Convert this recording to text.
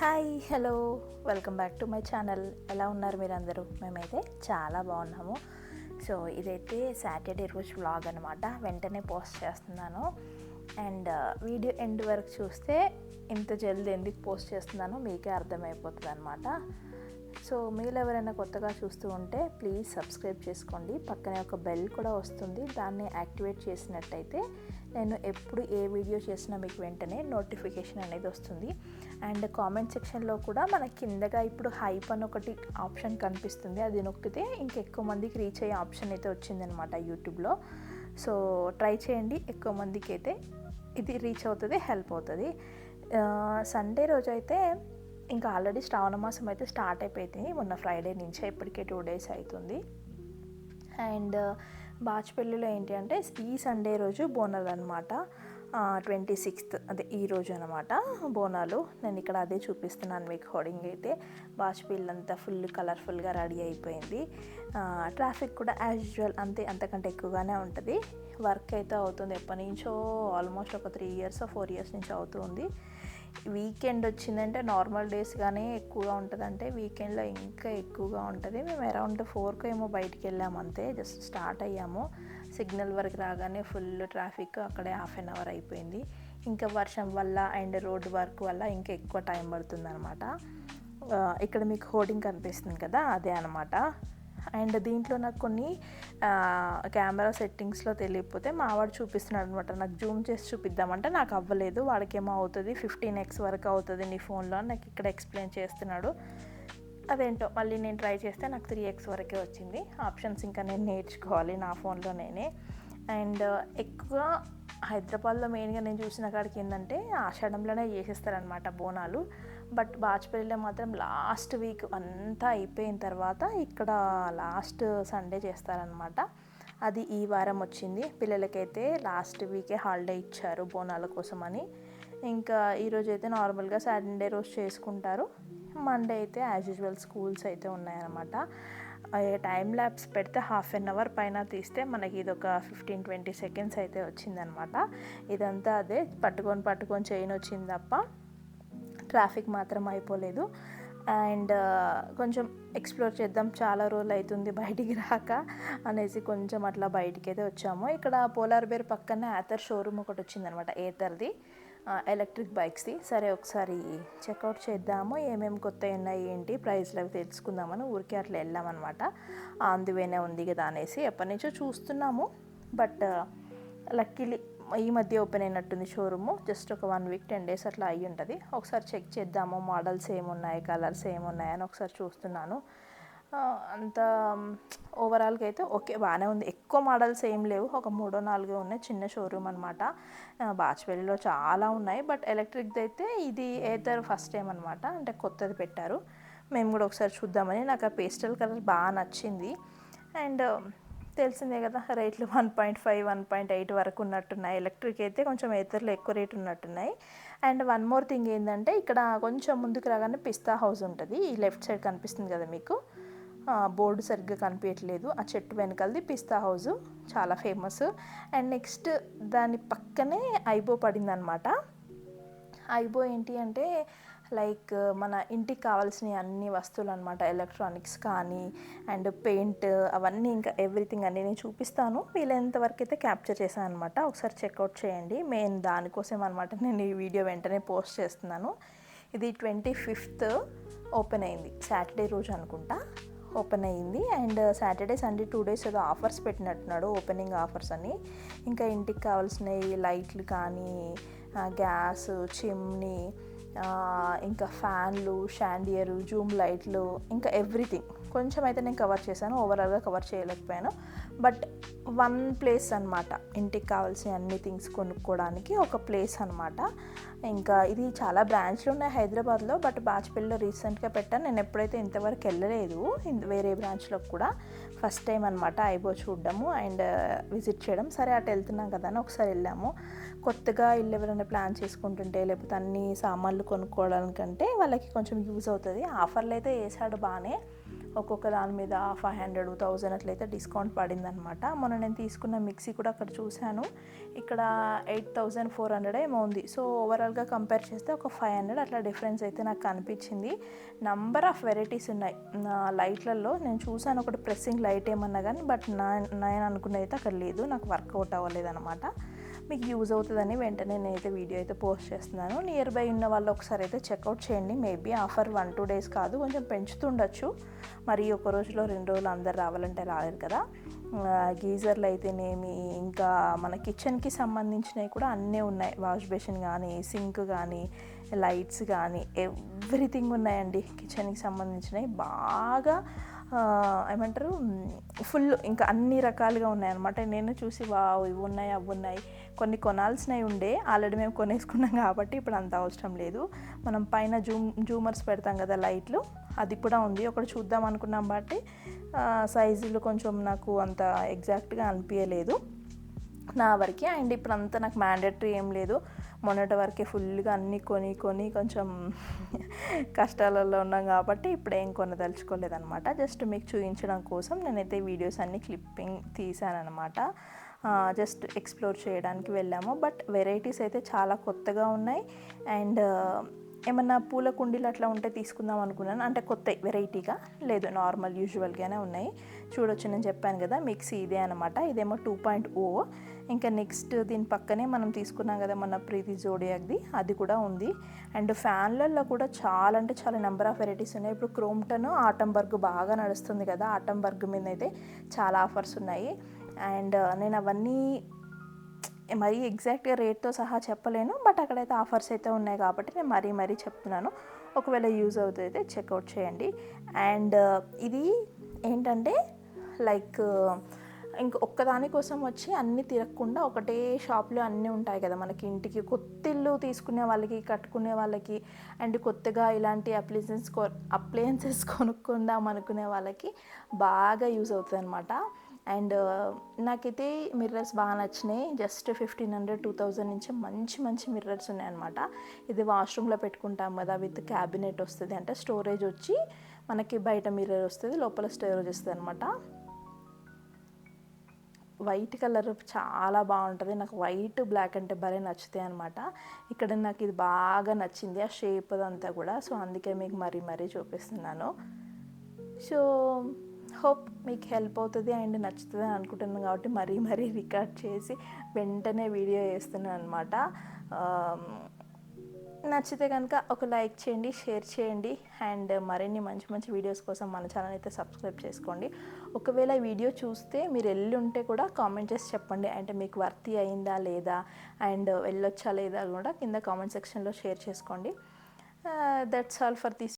Hi hello. Welcome back to my channel. ఎలా ఉన్నారు మీరు అందరూ మేమైతే చాలా బాగున్నాము. సో ఇదైతే సాటర్డే రోజు వ్లాగ్ అనమాట వెంటనే పోస్ట్ చేస్తున్నాను. అండ్ వీడియో ఎండ్ వరకు చూస్తే ఇంత జల్దీ ఎందుకు పోస్ట్ చేస్తున్నానో మీకే అర్థమైపోతుంది అనమాట సో మీరు ఎవరైనా కొత్తగా చూస్తూ ఉంటే ప్లీజ్ సబ్స్క్రైబ్ చేసుకోండి. పక్కనే ఒక బెల్ కూడా వస్తుంది. దాన్ని యాక్టివేట్ చేసినట్టయితే నేను ఎప్పుడు ఏ వీడియో చేసినా మీకు వెంటనే నోటిఫికేషన్ అనేది వస్తుంది. అండ్ కామెంట్ సెక్షన్లో కూడా మన కిందగా ఇప్పుడు హైప్ అని ఒకటి ఆప్షన్ కనిపిస్తుంది. అది నొక్కితే ఇంకెక్కువ మందికి రీచ్ అయ్యే ఆప్షన్ అయితే వచ్చిందనమాట యూట్యూబ్లో. సో ట్రై చేయండి. ఎక్కువ మందికి అయితే ఇది రీచ్ అవుతుంది హెల్ప్ అవుతుంది. సండే రోజు అయితే ఇంకా ఆల్రెడీ శ్రావణ మాసం అయితే స్టార్ట్ అయిపోయింది. మొన్న ఫ్రైడే నుంచే ఇప్పటికే టూ డేస్ అవుతుంది అండ్ బాచ్పల్లిలో ఏంటి అంటే ఈ సండే రోజు బోనాలు అనమాట ట్వంటీ సిక్స్త్ అదే ఈ రోజు అనమాట బోనాలు. నేను ఇక్కడ అదే చూపిస్తున్నాను మీకు హోర్డింగ్ అయితే. బాచ్పల్లి అంతా ఫుల్ కలర్ఫుల్గా రెడీ అయిపోయింది. ట్రాఫిక్ కూడా యాజ్ యూజువల్ అంతే అంతకంటే ఎక్కువగానే ఉంటుంది. వర్క్ అయితే అవుతుంది ఎప్పటి నుంచో ఆల్మోస్ట్ ఒక త్రీ ఇయర్స్ ఫోర్ ఇయర్స్ నుంచి అవుతుంది వీకెండ్ వచ్చిందంటే నార్మల్ డేస్ కానీ ఎక్కువగా ఉంటుంది అంటే వీకెండ్లో ఇంకా ఎక్కువగా ఉంటుంది. మేము అరౌండ్ ఫోర్కి ఏమో బయటికి వెళ్ళాము అంతే జస్ట్ స్టార్ట్ అయ్యాము. సిగ్నల్ వరకు రాగానే ఫుల్ ట్రాఫిక్ అక్కడే హాఫ్ అన్ అవర్ అయిపోయింది. ఇంకా వర్షం వల్ల అండ్ రోడ్ వర్క్ వల్ల ఇంకా ఎక్కువ టైం పడుతుంది అనమాట ఇక్కడ మీకు హోర్డింగ్ కనిపిస్తుంది కదా అదే అనమాట అండ్ దీంట్లో నాకు కొన్ని కెమెరా సెట్టింగ్స్లో తెలియకపోతే మా వాడు చూపిస్తున్నాడు అనమాట నాకు జూమ్ చేసి చూపిద్దామంటే నాకు అవ్వలేదు. వాడికేమో అవుతుంది ఫిఫ్టీన్ ఎక్స్ వరకు అవుతుంది నీ ఫోన్లో నాకు ఇక్కడ ఎక్స్ప్లెయిన్ చేస్తున్నాడు. అదేంటో మళ్ళీ నేను ట్రై చేస్తే నాకు త్రీ ఎక్స్ వరకే వచ్చింది. ఆప్షన్స్ ఇంకా నేను నేర్చుకోవాలి నా ఫోన్లో నేనే. అండ్ uh, ఎక్కువ హైదరాబాద్లో మెయిన్గా నేను చూసిన కాడికి ఏంటంటే ఆషాఢంలోనే చేసేస్తారనమాట బోనాలు. బట్ బాజ్పేయిలో మాత్రం లాస్ట్ వీక్ అంతా అయిపోయిన తర్వాత ఇక్కడ లాస్ట్ సండే చేస్తారనమాట అది ఈ వారం వచ్చింది. పిల్లలకైతే లాస్ట్ వీకే హాలిడే ఇచ్చారు బోనాల కోసమని. ఇంకా ఈరోజు అయితే నార్మల్గా సాటర్డే రోజు చేసుకుంటారు. మండే అయితే యాజ్ యూజువల్ స్కూల్స్ అయితే ఉన్నాయన్నమాట. టైం ల్యాబ్స్ పెడితే హాఫ్ అన్ అవర్ పైన తీస్తే మనకి ఇది ఒక ఫిఫ్టీన్ ట్వంటీ సెకండ్స్ అయితే వచ్చిందనమాట ఇదంతా అదే పట్టుకొని పట్టుకొని చైన్ వచ్చింది తప్ప ట్రాఫిక్ మాత్రం అయిపోలేదు. అండ్ కొంచెం ఎక్స్ప్లోర్ చేద్దాం చాలా రోజులు అవుతుంది బయటికి రాక అనేసి కొంచెం అట్లా బయటికి అయితే వచ్చాము. ఇక్కడ పోలార్ బేర్ పక్కనే ఏతర్ షోరూమ్ ఒకటి వచ్చిందనమాట ఏథర్ది ఎలక్ట్రిక్ బైక్స్ది. సరే ఒకసారి చెక్అవుట్ చేద్దాము. ఏమేమి కొత్త ఉన్నాయి ఏంటి ప్రైస్లు అవి తెలుసుకుందామని ఊరికే అట్లా వెళ్ళామన్నమాట. అందువేనే ఉంది కదా అనేసి ఎప్పటి నుంచో చూస్తున్నాము. బట్ లక్కీలీ ఈ మధ్య ఓపెన్ అయినట్టుంది షోరూము. జస్ట్ ఒక వన్ వీక్ టెన్ డేస్ అట్లా అయ్యి ఉంటుంది ఒకసారి చెక్ చేద్దాము మోడల్స్ ఏమున్నాయి కలర్స్ ఏమున్నాయని ఒకసారి చూస్తున్నాను. అంత ఓవరాల్గా అయితే ఓకే బాగానే ఉంది. ఎక్కువ మోడల్స్ ఏం లేవు. ఒక మూడో నాలుగో ఉన్నాయి. చిన్న షోరూమ్ అనమాట బాచ్పల్లిలో చాలా ఉన్నాయి. బట్ ఎలక్ట్రిక్ది అయితే ఇది ఏదర్ ఫస్ట్ టైం అనమాట అంటే కొత్తది పెట్టారు. మేము కూడా ఒకసారి చూద్దామని. నాకు ఆ పేస్టల్ కలర్ బాగా నచ్చింది. అండ్ తెలిసిందే కదా రేట్లు one point five one point eight వరకు ఉన్నట్టున్నాయి. ఎలక్ట్రిక్ అయితే కొంచెం ఏతర్లో ఎక్కువ రేట్ ఉన్నట్టున్నాయి. అండ్ వన్ మోర్ థింగ్ ఏంటంటే ఇక్కడ కొంచెం ముందుకు రాగానే పిస్తా హౌస్ ఉంటుంది. ఈ లెఫ్ట్ సైడ్ కనిపిస్తుంది కదా మీకు. బోర్డు సరిగ్గా కనిపించట్లేదు. ఆ చెట్టు వెనకాలది పిస్తా హౌస్ చాలా ఫేమస్. అండ్ నెక్స్ట్ దాని పక్కనే ఐబో పడింది అనమాట ఐబో ఏంటి అంటే లైక్ మన ఇంటికి కావాల్సిన అన్ని వస్తువులు అనమాట ఎలక్ట్రానిక్స్ కానీ అండ్ పెయింట్ అవన్నీ ఇంకా ఎవ్రీథింగ్ అన్నీ నేను చూపిస్తాను. వీలైనంత వరకు అయితే క్యాప్చర్ చేశాను అనమాట ఒకసారి చెక్అవుట్ చేయండి. మెయిన్ దానికోసం అనమాట నేను ఈ వీడియో వెంటనే పోస్ట్ చేస్తున్నాను. ఇది ట్వంటీ ఫిఫ్త్ ఓపెన్ అయింది. సాటర్డే రోజు అనుకుంటా. ఓపెన్ అయ్యింది. And Saturday Sunday two days ఏదో ఆఫర్స్ పెట్టినట్టున్నాడు ఓపెనింగ్ ఆఫర్స్ అని. ఇంకా ఇంటికి కావాల్సినవి లైట్లు కానీ గ్యాస్ చిమ్నీ ఇంకా ఫ్యాన్లు షాండియరు జూమ్ లైట్లు ఇంకా ఎవ్రీథింగ్. కొంచెం అయితే నేను కవర్ చేశాను. ఓవరాల్గా కవర్ చేయలేకపోయాను. బట్ వన్ ప్లేస్ అనమాట ఇంటికి కావాల్సిన అన్ని థింగ్స్ కొనుక్కోవడానికి ఒక ప్లేస్ అనమాట ఇంకా ఇది చాలా బ్రాంచ్లు ఉన్నాయి హైదరాబాద్లో బట్ బాచ్పల్లిలో రీసెంట్గా పెట్టాను. నేను ఎప్పుడైతే ఇంతవరకు వెళ్ళలేదు వేరే బ్రాంచ్లో కూడా ఫస్ట్ టైం అనమాట ఐబో చూడడము అండ్ విజిట్ చేయడం. సరే అటు వెళ్తున్నాం కదా అని ఒకసారి వెళ్ళాము. కొత్తగా ఇల్లు ఎవరైనా ప్లాన్ చేసుకుంటుంటే లేకపోతే అన్ని సామాన్లు కొనుక్కోవడానికంటే వాళ్ళకి కొంచెం యూజ్ అవుతుంది. ఆఫర్లు అయితే వేసాడు బాగానే. ఒక్కొక్క దాని మీద ఫైవ్ హండ్రెడ్ థౌజండ్ అట్లయితే డిస్కౌంట్ పడిందనమాట మొన్న నేను తీసుకున్న మిక్సీ కూడా అక్కడ చూశాను. ఇక్కడ ఎయిట్ థౌజండ్ ఫోర్ హండ్రెడ్ ఏమో ఉంది. సో ఓవరాల్గా కంపేర్ చేస్తే ఒక ఫైవ్ హండ్రెడ్ అట్లా డిఫరెన్స్ అయితే నాకు కనిపించింది నంబర్ ఆఫ్ వెరైటీస్ ఉన్నాయి. నా లైట్లలో నేను చూశాను ఒకటి ప్రెస్సింగ్ లైట్ ఏమన్నా కానీ బట్ నా నేను అనుకున్నది అయితే అక్కడ లేదు. నాకు వర్కౌట్ అవ్వలేదు అనమాట మీకు యూజ్ అవుతుందని వెంటనే నేనైతే వీడియో అయితే పోస్ట్ చేస్తున్నాను. నియర్ బై ఉన్న వాళ్ళు ఒకసారి అయితే చెక్అవుట్ చేయండి. Maybe offer one two days కాదు కొంచెం పెంచుతుండొచ్చు. మరి ఒక రోజులో రెండు రోజులు అందరు రావాలంటే రాలేరు కదా. గీజర్లు అయితేనేమి ఇంకా మన కిచెన్కి సంబంధించినవి కూడా అన్నీ ఉన్నాయి. వాష్ బేసిన్ కానీ సింక్ కానీ లైట్స్ కానీ ఎవ్రీథింగ్ ఉన్నాయండి కిచెన్కి సంబంధించినవి. బాగా ఏమంటారు? ఫుల్ ఇంకా అన్ని రకాలుగా ఉన్నాయన్నమాట. నేను చూసి వావ్ ఇవి ఉన్నాయి అవి ఉన్నాయి. కొన్ని కొనాల్సినవి ఉండే ఆల్రెడీ మేము కొనేసుకున్నాం కాబట్టి ఇప్పుడు అంత అవసరం లేదు. మనం పైన జూమ్ జూమర్స్ పెడతాం కదా లైట్లు అది కూడా ఉంది. ఒకటి చూద్దాం అనుకున్నాం బట్టి సైజులు కొంచెం నాకు అంత ఎగ్జాక్ట్గా అనిపించలేదు నా వరకే. అండ్ ఇప్పుడు అంతా నాకు మ్యాండేటరీ ఏం లేదు. మొన్నటి వరకే ఫుల్గా అన్నీ కొని కొని కొంచెం కష్టాలలో ఉన్నాం కాబట్టి ఇప్పుడు ఏం కొనదలుచుకోలేదనమాట జస్ట్ మీకు చూపించడం కోసం నేనైతే వీడియోస్ అన్నీ క్లిప్పింగ్ తీసానమాట జస్ట్ ఎక్స్ప్లోర్ చేయడానికి వెళ్ళాము. బట్ వెరైటీస్ అయితే చాలా కొత్తగా ఉన్నాయి. అండ్ ఏమన్నా పూల కుండీలు అట్లా ఉంటే తీసుకుందాం అనుకున్నాను. అంటే కొత్త వెరైటీగా లేదు నార్మల్ యూజువల్గానే ఉన్నాయి. చూడొచ్చు నేను చెప్పాను కదా మిక్సీ ఇదే అనమాట ఇదేమో టూ పాయింట్ ఓ. ఇంకా నెక్స్ట్ దీని పక్కనే మనం తీసుకున్నాం కదా మన ప్రీతి జోడియాక్ది అది కూడా ఉంది. అండ్ ఫ్యాన్లలో కూడా చాలా అంటే చాలా నెంబర్ ఆఫ్ వెరైటీస్ ఉన్నాయి. ఇప్పుడు క్రోమ్టన్ ఆటంబర్గ్ బాగా నడుస్తుంది కదా ఆటంబర్గ్ మీద అయితే చాలా ఆఫర్స్ ఉన్నాయి. అండ్ నేను అవన్నీ మరీ ఎగ్జాక్ట్గా రేట్తో సహా చెప్పలేను బట్ అక్కడైతే ఆఫర్స్ అయితే ఉన్నాయి కాబట్టి నేను మరీ మరీ చెప్తున్నాను. ఒకవేళ యూజ్ అవుతుంది చెక్అవుట్ చేయండి. అండ్ uh, ఇది ఏంటంటే లైక్ uh, ఇంక ఒక్కదాని కోసం వచ్చి అన్నీ తిరగకుండా ఒకటే షాప్లో అన్నీ ఉంటాయి కదా మనకి ఇంటికి. కొత్త ఇల్లు తీసుకునే వాళ్ళకి కట్టుకునే వాళ్ళకి అండ్ కొత్తగా ఇలాంటి అప్లయన్సెస్ కొ అప్లయన్సెస్ కొనుక్కుందాం అనుకునే వాళ్ళకి బాగా యూజ్ అవుతుంది అనమాట అండ్ నాకైతే మిర్రర్స్ బాగా నచ్చినాయి. Just fifteen hundred two thousand నుంచి మంచి మంచి మిర్రర్స్ ఉన్నాయన్నమాట. ఇది వాష్రూమ్లో పెట్టుకుంటాం కదా విత్ క్యాబినెట్ వస్తుంది. అంటే స్టోరేజ్ వచ్చి మనకి బయట మిర్రర్ వస్తుంది లోపల స్టోరేజ్ వస్తుంది అనమాట వైట్ కలర్ చాలా బాగుంటుంది. నాకు వైట్ బ్లాక్ అంటే భలే నచ్చుతాయి అనమాట ఇక్కడ నాకు ఇది బాగా నచ్చింది ఆ షేప్ అదంతా కూడా. సో అందుకే మీకు మరీ మరీ చూపిస్తున్నాను. సో హోప్ మీకు హెల్ప్ అవుతుంది అండ్ నచ్చుతుంది అని అనుకుంటున్నాను కాబట్టి మరీ మరీ రికార్డ్ చేసి వెంటనే వీడియో వేస్తున్నాను అనమాట నచ్చితే కనుక ఒక లైక్ చేయండి షేర్ చేయండి అండ్ మరిన్ని మంచి మంచి వీడియోస్ కోసం మన ఛానల్ అయితే సబ్స్క్రైబ్ చేసుకోండి. ఒకవేళ వీడియో చూస్తే మీరు వెళ్ళి ఉంటే కూడా కామెంట్ చేసి చెప్పండి. అంటే మీకు వర్తి అయిందా లేదా అండ్ వెళ్ళొచ్చా లేదా కూడా కింద కామెంట్ సెక్షన్లో షేర్ చేసుకోండి. That's all for this